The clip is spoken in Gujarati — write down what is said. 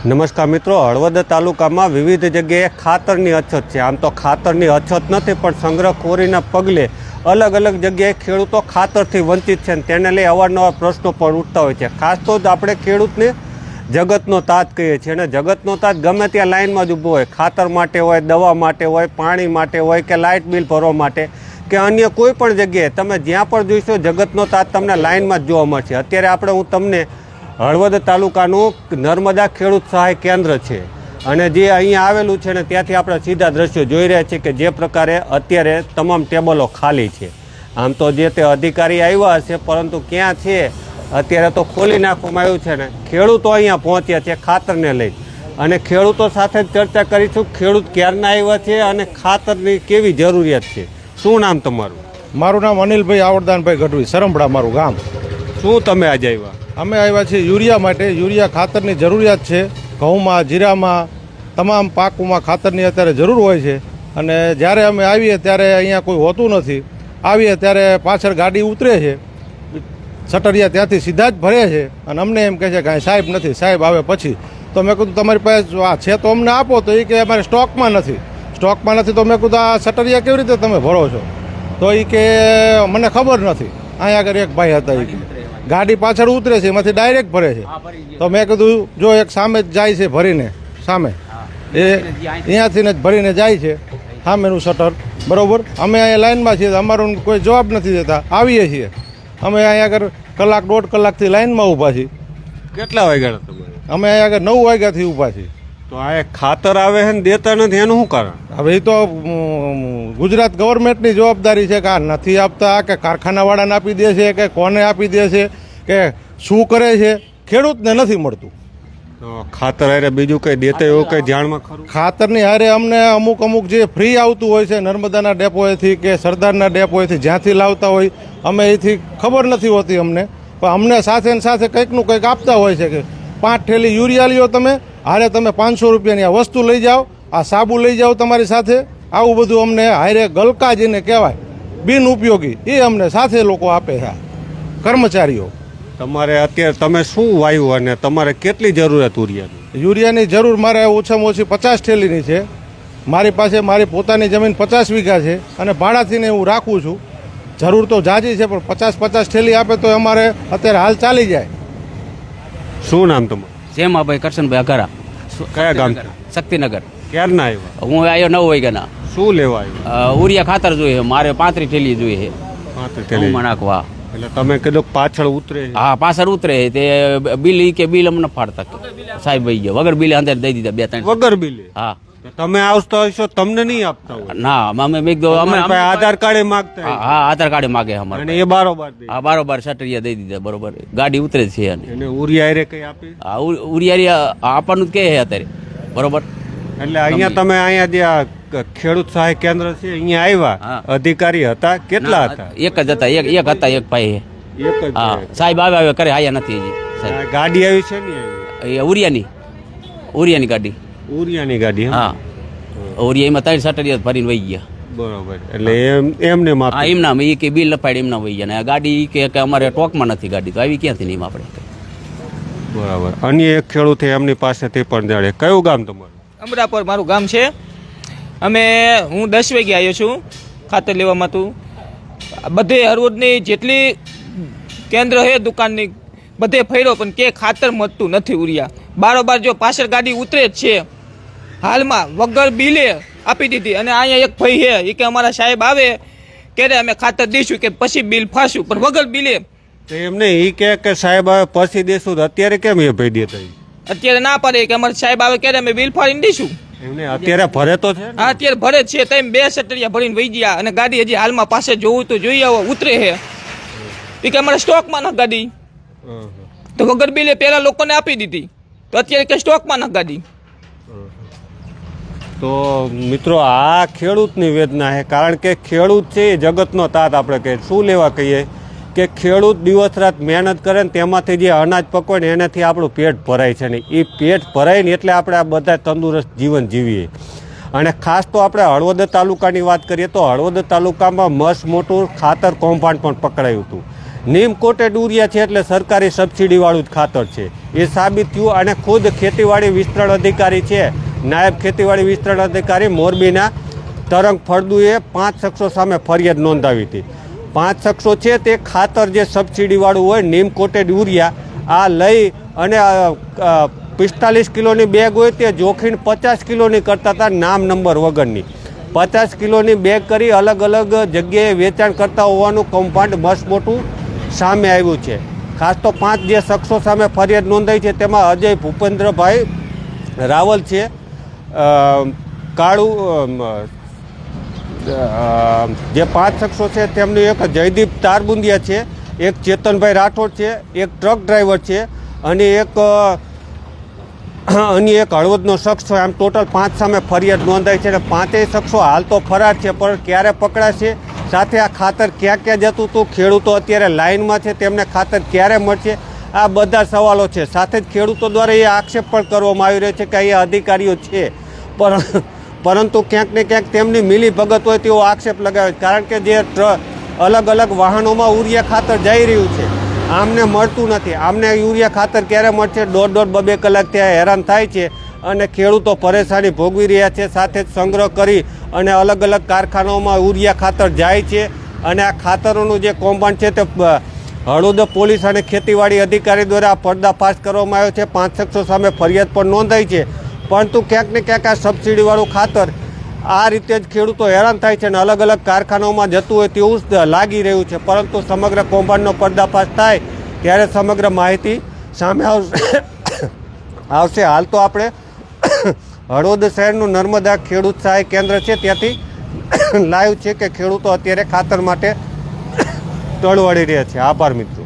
નમસ્કાર મિત્રો, હળવદ તાલુકામાં વિવિધ જગ્યાએ ખાતરની અછત છે. આમ તો ખાતરની અછત નથી, પણ સંગ્રહખોરીના પગલે અલગ અલગ જગ્યાએ ખેડૂતો ખાતરથી વંચિત છે તેને લઈ અવારનવાર પ્રશ્નો પણ ઉઠતા હોય છે. ખાસ તો જ આપણે ખેડૂતને જગતનો તાત કહીએ છીએ અને જગતનો તાત ગમે ત્યાં લાઇનમાં જ ઊભો હોય. ખાતર માટે હોય, દવા માટે હોય, પાણી માટે હોય કે લાઇટ બિલ ભરવા માટે કે અન્ય કોઈ પણ જગ્યાએ તમે જ્યાં પણ જોઈશો જગતનો તાત તમને લાઇનમાં જ જોવા મળશે. અત્યારે આપણે હું તમને હળવદ તાલુકાનું નર્મદા ખેડૂત સહાય કેન્દ્ર છે. અને જે અહીંયા આવેલું છે ને ત્યાંથી આપણે સીધા દ્રશ્યો જોઈ રહ્યા છીએ કે જે પ્રકારે અત્યારે તમામ ટેબલો ખાલી છે. આમ તો જે તે અધિકારી આવ્યા હશે પરંતુ ક્યાં છે અત્યારે તો ખોલી નાખવામાં આવ્યું છે ને. ખેડૂતો અહીંયા પહોંચ્યા છે ખાતરને લઈ. અને ખેડૂતો સાથે જ ચર્ચા કરીશું ખેડૂત ક્યારના આવ્યા છે અને ખાતરની કેવી જરૂરિયાત છે. શું નામ તમારું? મારું નામ અનિલભાઈ આવડદાનભાઈ ગઢવી સરંભડા મારું ગામ. શું તમે આજે આવ્યા? અમે આવ્યા છીએ યુરિયા માટે. યુરિયા ખાતરની જરૂરિયાત છે. ઘઉંમાં, જીરામાં, તમામ પાકોમાં ખાતરની અત્યારે જરૂર હોય છે. અને જ્યારે અમે આવીએ ત્યારે અહીંયા કોઈ હોતું નથી. આવીએ ત્યારે પાછળ ગાડી ઉતરે છે. સટરિયા ત્યાંથી સીધા જ ભરે છે. અને અમને એમ કહે છે કાંઈ સાહેબ નથી. સાહેબ આવે પછી. તો મેં કીધું, તમારી પાસે આ છે તો અમને આપો. તો એ કે, અમારે સ્ટોકમાં નથી. સ્ટોકમાં નથી તો મેં કીધું, આ સટરિયા કેવી રીતે તમે ભરો છો? તો એ કે, મને ખબર નથી. અહીંયા આગળ એક ભાઈ હતા એ કે ગાડી પાછળ ઉતરે છે એમાંથી ડાયરેક્ટ ભરે છે. તો મેં કીધું જો એક સામે જ જાય છે ભરીને સામે. એ અહીંયાથી જ ભરીને જાય છે સામેનું શટર બરોબર? અમે અહીંયા લાઈનમાં છીએ તો અમારો કોઈ જવાબ નથી દેતા. આવીએ છીએ. અમે અહીંયા આગળ કલાક દોઢ કલાકથી લાઇનમાં ઊભા છીએ. કેટલા વાગ્યા અમે અહીંયા આગળ નવ વાગ્યાથી ઊભા છીએ. તો આ ખાતર આવે છે ને દેતા નથી એનું શું કારણ? હવે એ તો ગુજરાત ગવર્મેન્ટની જવાબદારી છે કે આ નથી આપતા કે કારખાનાવાળાને આપી દે છે કે કોને આપી દે છે કે શું કરે છે ખેડૂતને નથી મળતું. ખાતર હારે બીજું કંઈ દેતા એવું કંઈ ધ્યાનમાં ખરું? ખાતરની હારે અમને અમુક અમુક જે ફ્રી આવતું હોય છે નર્મદાના ડેપોએથી કે સરદારના ડેપોએથી જ્યાંથી લાવતા હોય અમે એથી ખબર નથી હોતી અમને. પણ અમને સાથે ને સાથે કંઈકનું કંઈક આપતા હોય છે કે પાંચ ઠેલી યુરિયા લ્યો તમે હારે તમે પાંચસો રૂપિયાની આ વસ્તુ લઈ જાઓ આ સાબુ લઈ જાઓ તમારી સાથે આવું બધું અમને હારે ગલકા જેને કહેવાય બિન ઉપયોગી એ અમને સાથે લોકો આપે છે કર્મચારીઓ. તમારે અત્યારે તમે શું વાયુ અને તમારે કેટલી જરૂરિયાત યુરિયાની યુરિયાની જરૂર મારે ઓછામાં ઓછી પચાસ ઠેલીની છે. મારી પાસે મારી પોતાની જમીન પચાસ વીઘા છે અને ભાડાથીને હું રાખું છું. જરૂર તો જાજી છે પણ પચાસ પચાસ ઠેલી આપે તો અમારે અત્યારે હાલ ચાલી જાય. શું નામ તમારું? જેમાભાઈ કરશનભાઈ અઘારા. કયા ગામ શક્તિનગર. ક્યારના આવ્યા? હું આવ્યો નવ વાગ્યાના. શું લેવા આવ્યો? ઉરિયા ખાતર જોઈએ મારે પાંત્રીસ ઠેલી જોઈએ પાંત્રીસ થેલી. નાખવા. એટલે તમે કીધું પાછળ ઉતરે હા પાછળ ઉતરે તે બિલ કે બિલ અમને ફાડતા સાહેબ ભાઈ ગયા વગર બિલ અંદર દઈ દીધા બે ત્રણ. વગર બિલે? હા. તમે આવતા હશો તમને નહીં આપતા હોય. ના અમે મેં કીધું અમે આધાર કાર્ડ માંગતા હા હા આધાર કાર્ડ માગે અમારે અને એ બારોબાર દે. હા બારોબાર સટરિયા દઈ દીધા બરોબર. ગાડી ઉતરે છે અને એને ઉરિયા હારે કઈ આપી? આ ઉ- ઉરિયારી આપવાનું જ કે છે અત્યારે. બરોબર. એટલે અહીંયા તમે અહીંયા જે આ ક- ખેડૂત સહાય કેન્દ્ર છે અહીંયા આવ્યા. હા. અધિકારી હતા કેટલા હતા? એક જ હતા એક એક હતા એક ભાઈ એક જ હા સાહેબ આવે આવે કરે આયા નથી હજી. સાહેબ આ ગાડી આવી છે ને? એ ઉરિયાની. ઉરિયાની ગાડી. ઉરિયાની ગાડી હા. હા. એમાં ત્રણ સટરિયા ભરીને વહી ગયા. બરોબર. એટલે એમ એમને હા માપ એમના એ કે બિલ લપાડી એમના વહી ગયા. ને આ ગાડી ઈ કે કે અમારે ટોકમાં નથી ગાડી તો આવી ક્યાંથી નહીં આપણે? બરાબર. અન્ય એક ખેડૂત છે એમની પાસેથી પણ જાણે. કયું ગામ તમારું? અમરાપર મારું ગામ છે. અમે હું દસ વાગે આવ્યો છું ખાતર લેવામાં તું. બધે હરવદની જેટલી કેન્દ્ર છે દુકાનની બધે ફર્યો પણ કે ખાતર મળતું નથી ઉરિયા બારોબાર જો પાછળ ગાડી ઉતરે જ છે. હાલમાં વગર બિલે આપી દીધી. અને અહીંયા એક ભાઈ છે એ કે અમારા સાહેબ આવે ક્યારે અમે ખાતર દઈશું કે પછી બિલ ફાશું. પણ વગર બિલે. તો એમને એ કહે કે સાહેબ આવે પછી દેશું. તો અત્યારે કેમ એ ભાઈ દેતા અત્યારે ના પડે કે અમારા સાહેબ આવે ક્યારે અમે બિલ ફાડીને દઈશું. એમને અત્યારે ભરે તો છે હા અત્યારે ભરે છે. તેમ બે સટરિયા ભરીને વહી ગયા. અને ગાડી હજી હાલમાં પાસે જોવું તો જોઈ આવો ઉતરે છે એ કે અમારે સ્ટોકમાં ન ગાડી. તો વગર બિલે પેલા લોકોને આપી દીધી. તો અત્યારે કે સ્ટોકમાં ન ગાડી? તો મિત્રો, આ ખેડૂતની વેદના છે, કારણ કે ખેડૂત છે એ જગતનો તાત આપણે કહીએ. શું લેવા કહીએ? કે ખેડૂત દિવસ રાત મહેનત કરે ને તેમાંથી જે અનાજ પકવે ને એનાથી આપણું પેટ ભરાય છે ને. એ પેટ ભરાય ને એટલે આપણે આ બધા તંદુરસ્ત જીવન જીવીએ. અને ખાસ તો આપણે હળવદ તાલુકાની વાત કરીએ તો હળવદ તાલુકામાં મસ્ત મોટું ખાતર કૌભાંડ પણ પકડાયું હતું. નીમ કોટેડ ઉરિયા છે એટલે સરકારી સબસિડીવાળું જ ખાતર છે. એ સાબિત થયું અને ખુદ ખેતીવાડી વિસ્તરણ અધિકારી છે. નાયબ ખેતીવાડી વિસ્તરણ અધિકારી મોરબીના તરંગ ફળદુએ પાંચ શખ્સો સામે ફરિયાદ નોંધાવી હતી. પાંચ શખ્સો છે તે ખાતર જે સબસિડીવાળું હોય, નીમ કોટેડ યુરિયા, આ લઈ અને પિસ્તાલીસ કિલોની બેગ હોય તે જોખીને પચાસ કિલોની કરતા હતા નામ નંબર વગરની. પચાસ કિલોની બેગ કરી અલગ અલગ જગ્યાએ વેચાણ કરતા હોવાનું કૌભાંડ મસ્ત મોટું સામે આવ્યું છે. ખાસ તો પાંચ જે શખ્સો સામે ફરિયાદ નોંધાઈ છે તેમાં અજય ભૂપેન્દ્રભાઈ રાવલ છે કાળુ જે પાંચ શખ્સો છે તેમનું એક જયદીપ તારબુંદિયા છે, એક ચેતનભાઈ રાઠોડ છે, એક ટ્રક ડ્રાઈવર છે અને એક અન્ય એક હળવદનો શખ્સ છે. આમ ટોટલ પાંચ સામે ફરિયાદ નોંધાઈ છે અને પાંચેય શખ્સો હાલ તો ફરાર છે, પણ ક્યારે પકડાશે? સાથે આ ખાતર ક્યાં ક્યાં જતું હતું? ખેડૂતો અત્યારે લાઇનમાં છે, તેમને ખાતર ક્યારે મળશે? આ બધા સવાલો છે. સાથે જ ખેડૂતો દ્વારા એ આક્ષેપ પણ કરવામાં આવી રહ્યો છે કે અહીંયા અધિકારીઓ છે. પણ પરંતુ ક્યાંક ને ક્યાંક તેમની મિલી ભગત હોય તેવો આક્ષેપ લગાવે. કારણ કે જે અલગ અલગ વાહનોમાં યુરિયા ખાતર જઈ રહ્યું છે. આમને મળતું નથી. આમને યુરિયા ખાતર ક્યારે મળશે? દોઢ દોઢ બબે કલાક ત્યાં હેરાન થાય છે અને ખેડૂતો પરેશાની ભોગવી રહ્યા છે. સાથે જ સંગ્રહ કરી અને અલગ અલગ કારખાનાઓમાં યુરિયા ખાતર જાય છે. અને આ ખાતરોનું જે કૌભાંડ છે તે પ- પોલીસ અને ખેતીવાડી અધિકારી દ્વારા આ પર્દાફાશ કરવામાં આવ્યો છે. પાંચ શખ્સો સામે ફરિયાદ પણ નોંધાઈ છે. પરંતુ ક્યાંક ને ક્યાંક આ સબસિડીવાળું ખાતર આ રીતે જ ખેડૂતો હેરાન થાય છે અને અલગ અલગ કારખાનાઓમાં જતું હોય તેવું જ લાગી રહ્યું છે. પરંતુ સમગ્ર કૌભાંડનો પર્દાફાશ થાય ત્યારે સમગ્ર માહિતી સામે આવશે આવશે. હાલ તો આપણે હળવદ શહેરનું નર્મદા ખેડૂત સહાય કેન્દ્ર છે. ત્યાંથી લાઈવ છે કે ખેડૂતો અત્યારે ખાતર માટે ટળવાડી રહ્યા છે. આભાર મિત્રો.